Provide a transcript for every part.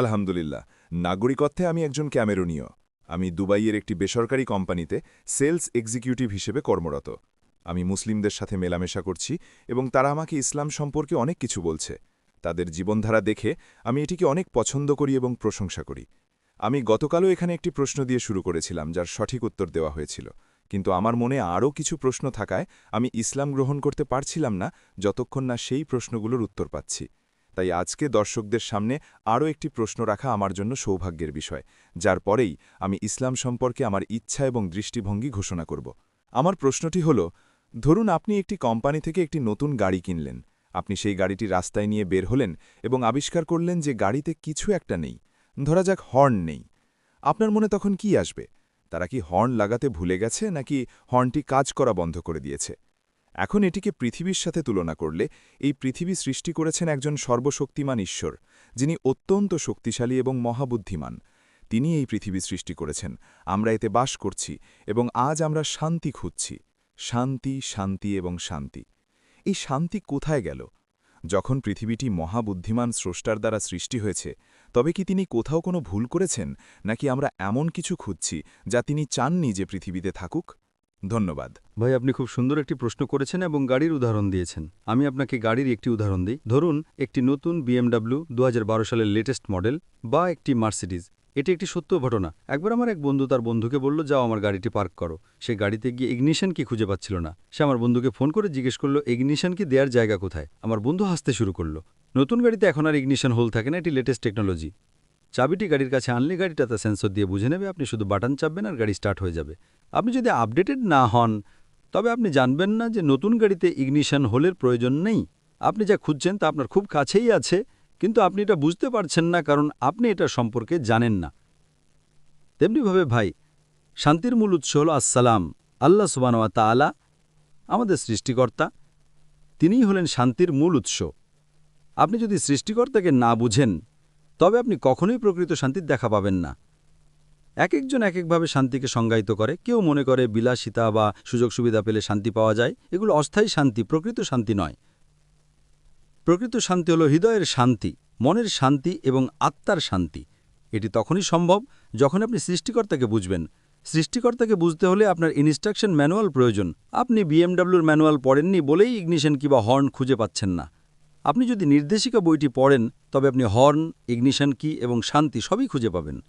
আলহামদুলিল্লাহ, নাগরিকত্বে আমি একজন ক্যামেরুনীয়। আমি দুবাইয়ের একটি বেসরকারি কোম্পানিতে সেলস এক্সিকিউটিভ হিসেবে কর্মরত। আমি মুসলিমদের সাথে মেলামেশা করছি এবং তারা আমাকে ইসলাম সম্পর্কে অনেক কিছু বলছে। তাদের জীবনধারা দেখে আমি এটিকে অনেক পছন্দ করি এবং প্রশংসা করি। আমি গতকালও এখানে একটি প্রশ্ন দিয়ে শুরু করেছিলাম, যার সঠিক উত্তর দেওয়া হয়েছিল। কিন্তু আমার মনে আরও কিছু প্রশ্ন থাকায় আমি ইসলাম গ্রহণ করতে পারছিলাম না, যতক্ষণ না সেই প্রশ্নগুলোর উত্তর পাচ্ছি। তাই আজকে দর্শকদের সামনে আরও একটি প্রশ্ন রাখা আমার জন্য সৌভাগ্যের বিষয়, যার পরেই আমি ইসলাম সম্পর্কে আমার ইচ্ছা এবং দৃষ্টিভঙ্গি ঘোষণা করব। আমার প্রশ্নটি হল, ধরুন আপনি একটি কোম্পানি থেকে একটি নতুন গাড়ি কিনলেন, আপনি সেই গাড়িটি রাস্তায় নিয়ে বের হলেন এবং আবিষ্কার করলেন যে গাড়িতে কিছু একটা নেই, ধরা যাক হর্ন নেই। আপনার মনে তখন কি আসবে? তারা কি হর্ন লাগাতে ভুলে গেছে নাকি হর্নটি কাজ করা বন্ধ করে দিয়েছে? এখন এটিকে পৃথিবীর সাথে তুলনা করলে এই পৃথিবী সৃষ্টি করেছেন একজন সর্বশক্তিমান ঈশ্বর, যিনি অত্যন্ত শক্তিশালী এবং মহাবুদ্ধিমান। তিনি এই পৃথিবী সৃষ্টি করেছেন। আমরা এতে বাস করছি এবং আজ আমরা শান্তি খুঁজছি। শান্তি শান্তি এবং শান্তি। এই শান্তি কোথায় গেল? যখন পৃথিবীটি মহাবুদ্ধিমান স্রষ্টার দ্বারা সৃষ্টি হয়েছে, তবে কি তিনি কোথাও কোনো ভুল করেছেন? নাকি আমরা এমন কিছু খুঁজছি যা তিনি চাননি যে পৃথিবীতে থাকুক? ধন্যবাদ। ভাই, আপনি খুব সুন্দর একটি প্রশ্ন করেছেন এবং গাড়ির উদাহরণ দিয়েছেন। আমি আপনাকে গাড়ির একটি উদাহরণ দিই। ধরুন, একটি নতুন বিএমডাব্লিউ দু সালের লেটেস্ট মডেল বা একটি মার্সিডিজ এটি একটি সত্য ঘটনা। একবার আমার এক বন্ধু তার বন্ধুকে বলল, যাও আমার গাড়িটি পার্ক করো। সে গাড়িতে গিয়ে ইগনিশন কি খুঁজে পাচ্ছিল না। সে আমার বন্ধুকে ফোন করে জিজ্ঞেস করল ইগনিশন কি দেওয়ার জায়গা কোথায়? আমার বন্ধু হাসতে শুরু করল। নতুন গাড়িতে এখন আর ইগনিশন হোল থাকে না, এটি লেটেস্ট টেকনোলজি চাবিটি গাড়ির কাছে আনলে গাড়িটা তার সেন্সর দিয়ে বুঝে নেবে, আপনি শুধু বাটন চাপবেন আর গাড়ি স্টার্ট হয়ে যাবে। আপনি যদি আপডেটেড না হন, তবে আপনি জানবেন না যে নতুন গাড়িতে ইগনিশন হোলের প্রয়োজন নেই। আপনি যা খুঁজছেন তা আপনার খুব কাছেই আছে, কিন্তু আপনি এটা বুঝতে পারছেন না কারণ আপনি এটা সম্পর্কে জানেন না। তেমনিভাবে ভাই, শান্তির মূল উৎস হল আসসালাম। আল্লাহ সুবানওয়া তালা আমাদের সৃষ্টিকর্তা, তিনিই হলেন শান্তির মূল উৎস। আপনি যদি সৃষ্টিকর্তাকে না বুঝেন তবে আপনি কখনোই প্রকৃত শান্তির দেখা পাবেন না। এক একজন এক একভাবে শান্তিকে সংজ্ঞায়িত করে। কেউ মনে করে বিলাসিতা বা সুযোগ সুবিধা পেলে শান্তি পাওয়া যায়। এগুলো অস্থায়ী শান্তি, প্রকৃত শান্তি নয়। প্রকৃত শান্তি হল হৃদয়ের শান্তি, মনের শান্তি এবং আত্মার শান্তি। এটি তখনই সম্ভব যখন আপনি সৃষ্টিকর্তাকে বুঝবেন। সৃষ্টিকর্তাকে বুঝতে হলে আপনার ইনস্ট্রাকশন ম্যানুয়াল প্রয়োজন। আপনি বিএমডাব্লিউর ম্যানুয়াল পড়েননি বলেই ইগনিশন কিংবা হর্ন খুঁজে পাচ্ছেন না। আপনি যদি নির্দেশিকা বইটি পড়েন তবে আপনি হর্ন ইগনিশন কি এবং শান্তি সবই খুঁজে পাবেন।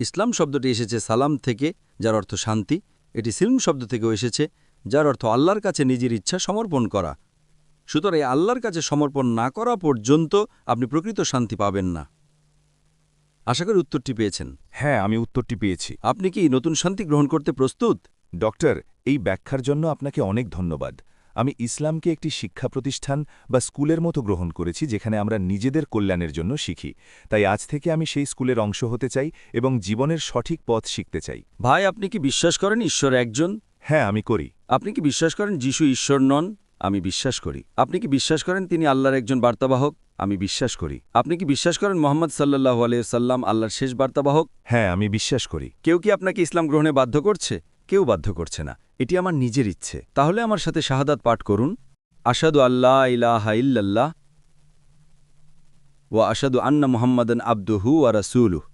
ইসলাম শব্দটি এসেছে সালাম থেকে যার অর্থ শান্তি। এটি সিলম শব্দ থেকেও এসেছে যার অর্থ আল্লাহর কাছে নিজের ইচ্ছা সমর্পণ করা। সুতরাং আল্লাহর কাছে সমর্পণ না করা পর্যন্ত আপনি প্রকৃত শান্তি পাবেন না। আশা করি উত্তরটি পেয়েছেন। হ্যাঁ আমি উত্তরটি পেয়েছি। আপনি কি নতুন শান্তি গ্রহণ করতে প্রস্তুত? ডক্টর এই ব্যাখ্যার জন্য আপনাকে অনেক ধন্যবাদ। আমি ইসলামকে একটি শিক্ষা প্রতিষ্ঠান বা স্কুলের মতো গ্রহণ করেছি যেখানে আমরা নিজেদের কল্যাণের জন্য শিখি। তাই আজ থেকে আমি সেই স্কুলের অংশ হতে চাই এবং জীবনের সঠিক পথ শিখতে চাই। ভাই আপনি কি বিশ্বাস করেন ঈশ্বর একজন? হ্যাঁ আমি করি। আপনি কি বিশ্বাস করেন যিশু ঈশ্বর নন? আমি বিশ্বাস করি। আপনি কি বিশ্বাস করেন তিনি আল্লাহর একজন বার্তাবাহক? আমি বিশ্বাস করি। আপনি কি বিশ্বাস করেন মোহাম্মদ সাল্লাহ আলিয়া সাল্লাম আল্লাহর শেষ বার্তাবাহক? হ্যাঁ আমি বিশ্বাস করি। কেউ কি আপনাকে ইসলাম গ্রহণে বাধ্য করছে? কেউ বাধ্য করছে না। এটি আমার নিজের ইচ্ছে। তাহলে আমার সাথে শাহাদাত পাঠ করুন। আসাদু আল্লাহ ইলাহা ইল্লাল্লাহ ওয়া আসাদু আন্না মুহাম্মাদান আব্দুহু ওয়া রাসূলুহু।